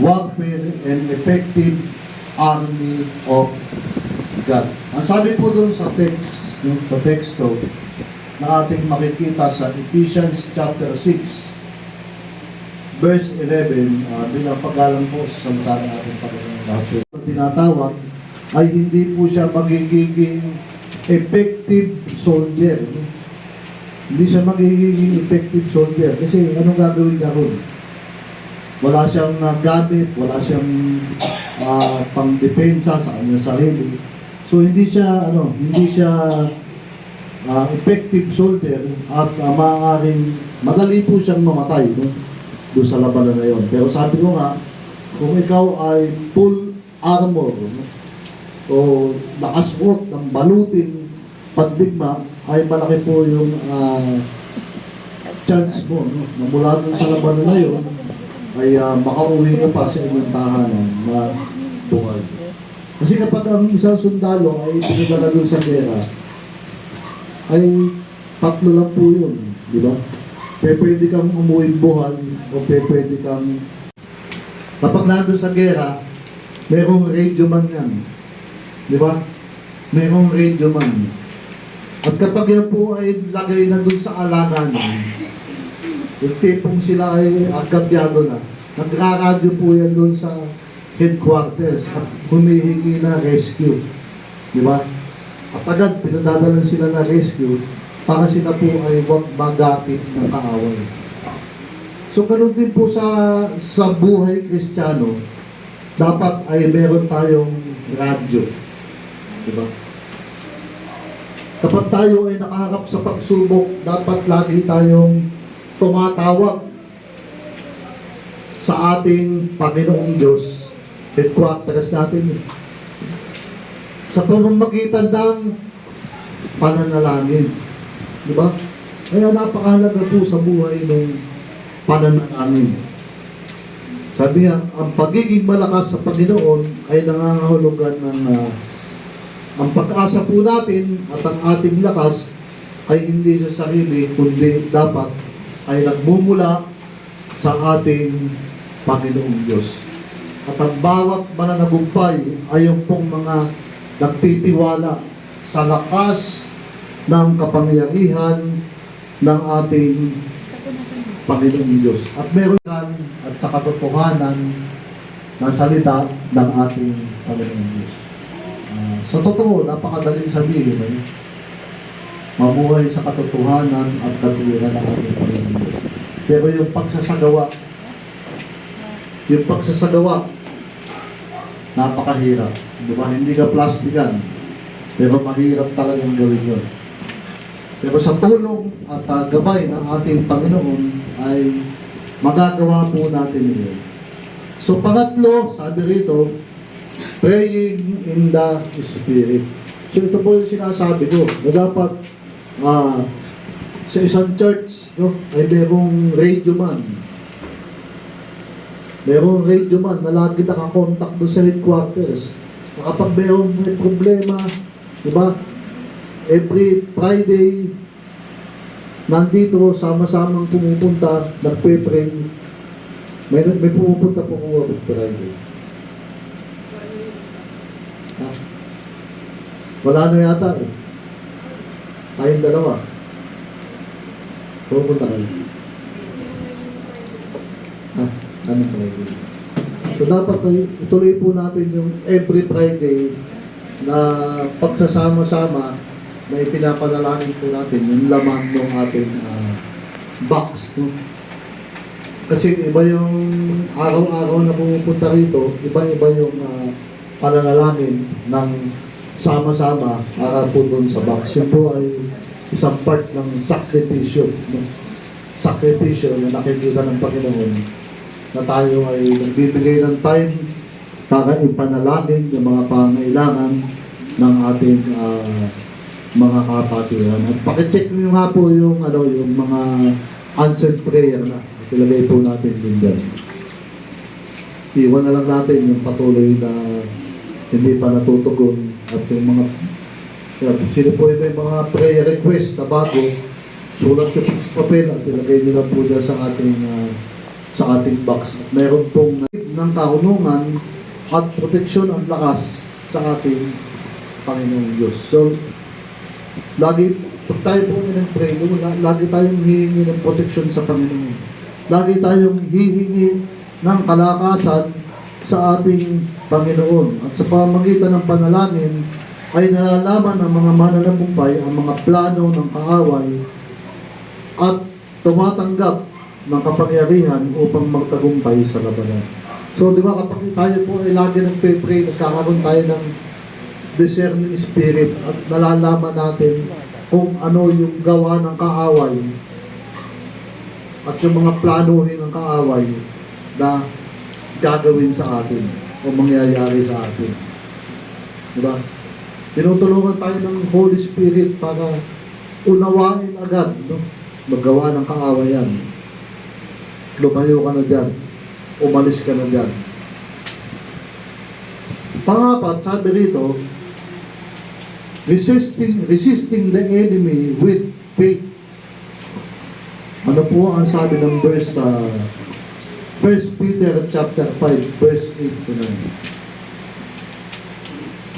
warfare and effective army of God. Ang sabi po doon sa text, yung sa teksto, na ating makikita sa Ephesians chapter 6, verse 11, uh, bilang paggalang po sa salita ng ating Panginoon lahat. Tinatawag ay hindi po siya magiging effective soldier. no? Hindi siya magiging effective soldier kasi anong gagawin niya ron? Wala siyang uh, gamit, wala siyang uh, pangdepensa sa kanyang sarili. So hindi siya ano, hindi siya uh, effective soldier at uh, maaaring madali po siyang mamatay no? doon sa labanan na yon. Pero sabi ko nga, kung ikaw ay full armor no? o nakasuot ng baluting pandigma, ay malaki po yung ah, chance mo no? na mula doon sa labanan na yon ay ah, makauwi ka pa sa inyong tahanan na buhay. Kasi kapag ang isang sundalo ay pinadala doon sa gera, ay tatlo lang po yun, di ba? Pe- Pwede kang umuwi buhay o pe- pwede kang... Kapag nandun sa gera, merong radio man yan. Di ba? Merong radio man. At kapag yan po ay lagay na dun sa alangan, yung tipong sila ay agabyado na, nagraradyo po yan dun sa headquarters at humihingi na rescue. Di ba? At agad pinadadalan sila na rescue para sila po ay huwag magapit ng kaaway. So ganun din po sa sa buhay kristyano, dapat ay meron tayong radyo. Di ba? Kapag tayo ay nakaharap sa pagsubok, dapat lagi tayong tumatawag sa ating Panginoong Diyos. Headquarters natin. Sa pamamagitan ng pananalangin. Di ba? Kaya napakahalaga po sa buhay ng pananalangin. Sabi niya, ang pagiging malakas sa Panginoon ay nangangahulugan ng ah, ang pag-asa po natin at ang ating lakas ay hindi sa sarili, kundi dapat ay nagmumula sa ating Panginoong Diyos. At ang bawat mananagumpay ay yung pong mga nagtitiwala sa lakas ng kapangyarihan ng ating Panginoong Diyos. At meron yan at sa katotohanan ng salita ng ating Panginoong Diyos. Ah, sa totoo, napakadaling sabihin eh. Mabuhay sa katotohanan at katuwiran ng ating Panginoong Diyos. Pero yung pagsasagawa, yung pagsasagawa, napakahirap. Di ba? Hindi ka plastikan. Pero mahirap talagang gawin yun. Pero sa tulong at ah, gabay ng ating Panginoon ay magagawa po natin yun. So pangatlo, sabi rito, praying in the Spirit. So ito po yung sinasabi ko, na dapat ah, sa isang church no, ay merong radio man. Merong radio man na lagi nakakontakt doon sa headquarters. Kapag merong may problema, di ba, every Friday, nandito, sama-samang pumupunta, nagpe-pray. May, may pumupunta po kung every Friday. Ha? Wala na yata eh. Tayong dalawa. Pupunta kayo. Anong Friday? So dapat ituloy po natin yung every Friday na pagsasama-sama na ipinapanalangin po natin yung laman ng ating ah, box. No? Kasi iba yung araw-araw na pumupunta rito, iba-iba yung ah, pananalangin ng sama-sama para po doon sa box. Yun po ay isang part ng sakripisyo. No? Sakripisyo na nakikita ng Panginoon na tayo ay nagbibigay ng time para ipanalangin yung mga pangailangan ng ating ah, mga kapatiran. At pakicheck nyo nga po yung, ano, yung mga answered prayer na ilagay po natin din dyan. Iwan na lang natin yung patuloy na hindi pa natutugon at yung mga kaya sino po yung mga prayer request na bago sulat sa papel at ilagay nyo lang po dyan sa ating ah, sa ating box. Meron pong ng kaunungan at proteksyon at lakas sa ating Panginoong Diyos. So, lagi, pag tayo po in-pray, lagi tayong hihingi ng proteksyon sa Panginoon. Lagi tayong hihingi ng kalakasan sa ating Panginoon. At sa pamamagitan ng panalangin, ay nalalaman ng mga mananabumpay ang mga plano ng kaaway at tumatanggap ng kapangyarihan upang magtagumpay sa labanan. So, di ba, kapag tayo po ay lagi nagpe-pray, nagkakaroon tayo ng discerning spirit at nalalaman natin kung ano yung gawa ng kaaway at yung mga planuhin ng kaaway na gagawin sa atin o mangyayari sa atin. Di ba? Tinutulungan tayo ng Holy Spirit para unawain agad, no? Magawa ng kaawayan. Lumayo ka na dyan. Umalis ka na dyan. Pangapat, sabi rito, resisting resisting the enemy with faith. Ano po ang sabi ng verse sa 1 Peter chapter 5 verse 8 to 9.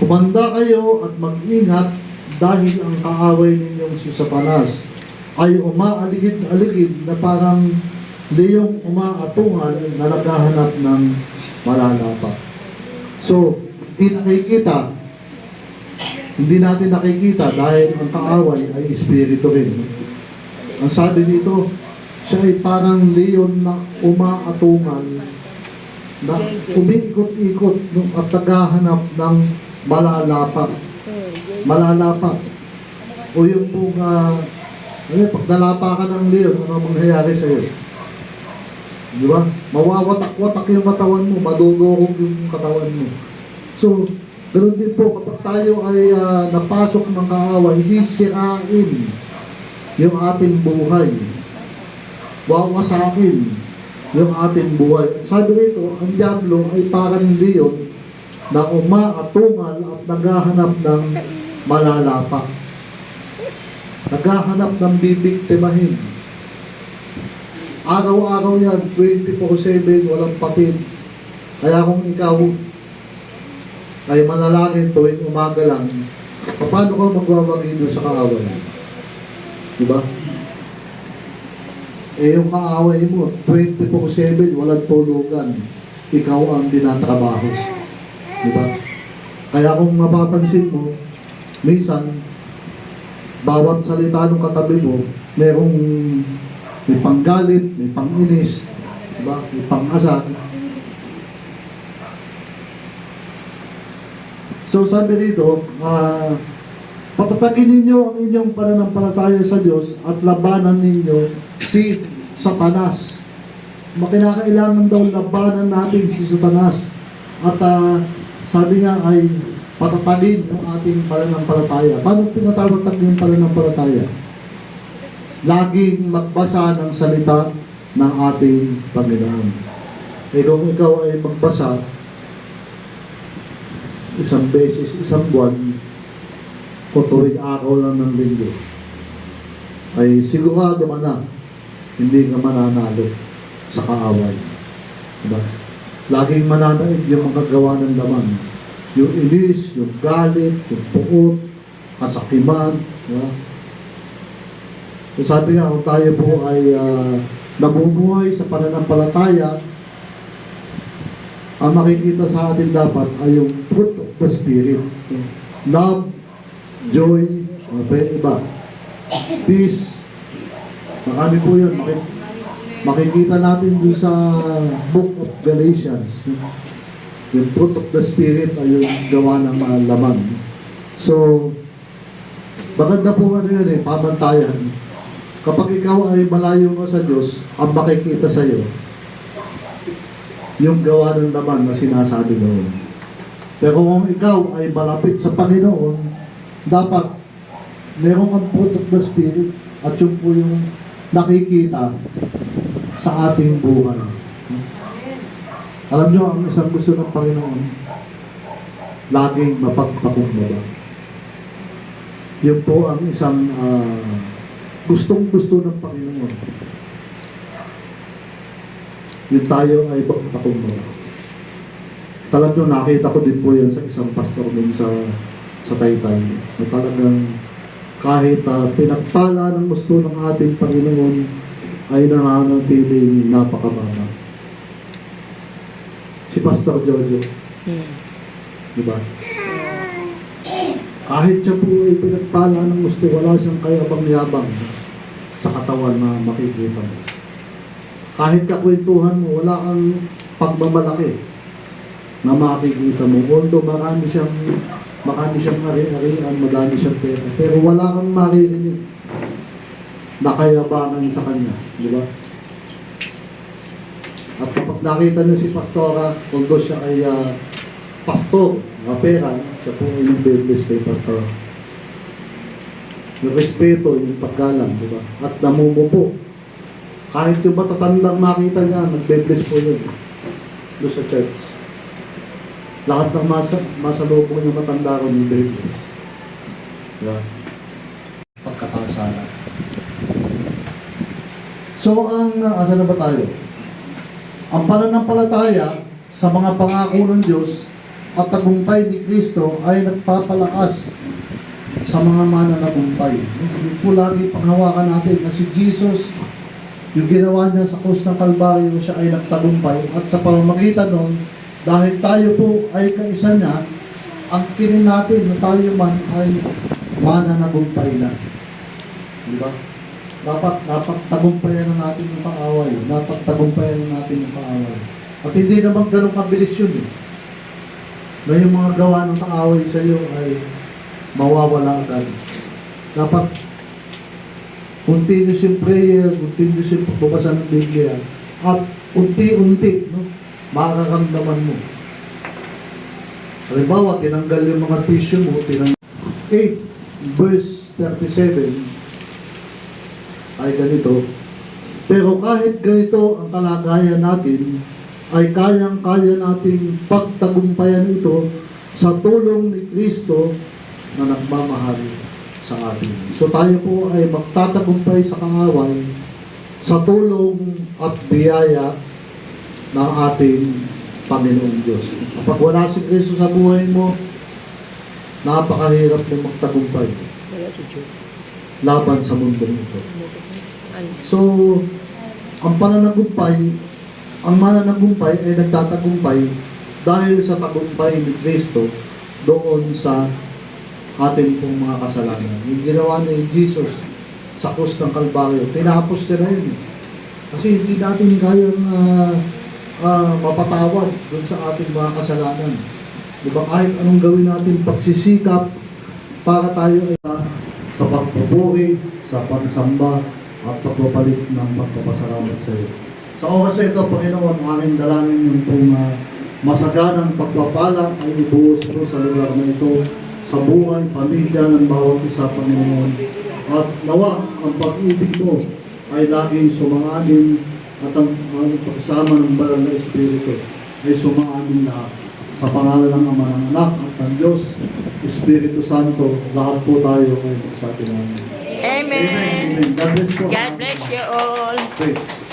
Kumanda kayo at mag-ingat dahil ang kaaway ninyong si Satanas ay umaaligid-aligid na parang liyong umaatungal na naghahanap ng malalapa. So, hindi nakikita, hindi natin nakikita dahil ang kaaway ay espiritu rin. Ang sabi dito, siya ay parang leon na umaatungal na umiikot-ikot at naghahanap ng malalapa. Malalapa. O yung pong, uh, ano, pag nalapa ka ng leon, ano ang mangyayari sa'yo? Di ba? Mawawatak-watak yung katawan mo, madudurog yung katawan mo. So, ganoon din po, kapag tayo ay ah, napasok ng kaaway, sisirain yung ating buhay. Wawasakin yung ating buhay. Sabi rito, ang Diablo ay parang leon na umaatungal at naghahanap ng malalapa. Naghahanap ng bibiktimahin. Araw-araw yan, 24-7, walang patid. Kaya kung ikaw ay manalangin tuwing umaga lang, paano ka magwawagi doon sa kaaway? Diba? Eh yung kaaway mo, 24-7, walang tulugan. Ikaw ang dinatrabaho. Diba? Kaya kung mapapansin mo, minsan, bawat salita ng katabi mo, merong may panggalit, may panginis, diba? may pang-asar. So sabi dito, ah, patatagin ninyo ang inyong pananampalataya sa Diyos at labanan ninyo si Satanas. Makinakailangan daw labanan natin si Satanas. At ah, sabi nga ay patatagin ang ating pananampalataya. Paano pinatatag yung pananampalataya? Laging magbasa ng salita ng ating Panginoon. Eh kung ikaw ay magbasa, isang beses, isang buwan, o tuwing araw lang ng linggo, ay sigurado ka na, hindi ka mananalo sa kaaway. Diba? Laging mananaig yung mga gawa ng laman. Yung inis, yung galit, yung puot, kasakiman. Diba? So sabi nga, kung tayo po ay ah, nabubuhay sa pananampalataya, ang makikita sa atin dapat ay yung fruit of the Spirit. Love, joy, ano pa iba? Peace. Marami po yun. Maki- makikita natin dun sa book of Galatians. Yung fruit of the Spirit ay yung gawa ng mga laman. So, maganda po ano yun eh, pamantayan. Kapag ikaw ay malayo mo sa Diyos, ang makikita sa iyo, yung gawa ng laman na sinasabi doon. Pero kung ikaw ay malapit sa Panginoon, dapat meron kang fruit of the Spirit at yun po yung nakikita sa ating buhay. Alam nyo, ang isang gusto ng Panginoon, laging mapagpakumbaba. Yun po ang isang ah, gustong-gusto ng Panginoon yung tayo ay magpakumbaba. Alam nyo, nakita ko din po yan sa isang pastor din sa sa Taytay. Na talagang kahit ah, pinagpala ng gusto ng ating Panginoon ay nananatiling napakababa. Si Pastor Jojo, Hmm. di ba? Kahit siya po ay pinagpala ng gusto, wala siyang kayabang-yabang sa katawan na makikita mo. Kahit kakwentuhan mo, wala kang pagmamalaki na makikita mo. Although marami siyang marami siyang ari-arian, madami siyang pera, pero wala kang maririnig na kayabangan sa kanya, di ba? At kapag nakita niya si Pastora, although siya ay ah, pastor, mga pera, siya po ay business kay Pastor. Yung respeto, yung paggalang, di ba? At namumupo. Kahit yung matatandang makita niya, nagbe-bless po yun. Doon sa church. Lahat ng masa, masalubong yung matanda ko yung bless. Di ba? Pagkakasala. So, ang, uh, asa na ba tayo? Ang pananampalataya sa mga pangako ng Diyos at tagumpay ni Kristo ay nagpapalakas sa mga mananagumpay. Yung po lagi panghawakan natin na si Jesus, yung ginawa niya sa krus ng Kalbaryo, siya ay nagtagumpay. At sa pamamagitan nun, dahil tayo po ay kaisa niya, ang kinin natin na tayo man ay mananagumpay na. Di ba? Dapat, dapat tagumpayan na natin yung kaaway. Dapat tagumpayan na natin yung kaaway. At hindi naman ganun kabilis yun eh. Na mga gawa ng kaaway sa iyo ay mawawala agad. Dapat continuous yung prayer, continuous yung pagbabasa ng Biblia, at unti-unti, no, makakaramdaman mo. Halimbawa, tinanggal yung mga tissue mo, tinanggal. 8 verse 37 ay ganito. Pero kahit ganito ang kalagayan natin, ay kayang-kaya nating pagtagumpayan ito sa tulong ni Kristo na nagmamahal sa atin. So tayo po ay magtatagumpay sa kaaway sa tulong at biyaya ng ating Panginoong Diyos. Kapag wala si Kristo sa buhay mo, napakahirap mo magtagumpay laban sa mundong ito. Ano? So, ang pananagumpay, ang mananagumpay ay nagtatagumpay dahil sa tagumpay ni Kristo doon sa ating pong mga kasalanan. Yung ginawa ni Jesus sa krus ng Kalbaryo, tinapos na yun. eh. Kasi hindi natin kayang ah, ah, mapatawad doon sa ating mga kasalanan. Di ba? Kahit anong gawin natin pagsisikap para tayo ay ah, sa pagpupuri, sa pagsamba, at pagpapalit ng pagpapasalamat sa iyo. Sa oras ito, Panginoon, aking dalangin yung pong ah, masaganang pagpapala ay ibuhos sa lugar na ito, sa buhay, pamilya ng bawat isa, Panginoon. At nawa, ang pag-ibig mo ay laging sumangangin at ang, ang pagsama ng banal na Espiritu ay sumangangin lahat. Sa pangalan ng Ama ng Anak at ng Diyos, Espiritu Santo, lahat po tayo ay magsabi namin. Amen. Amen. God bless po. God bless you all. Praise.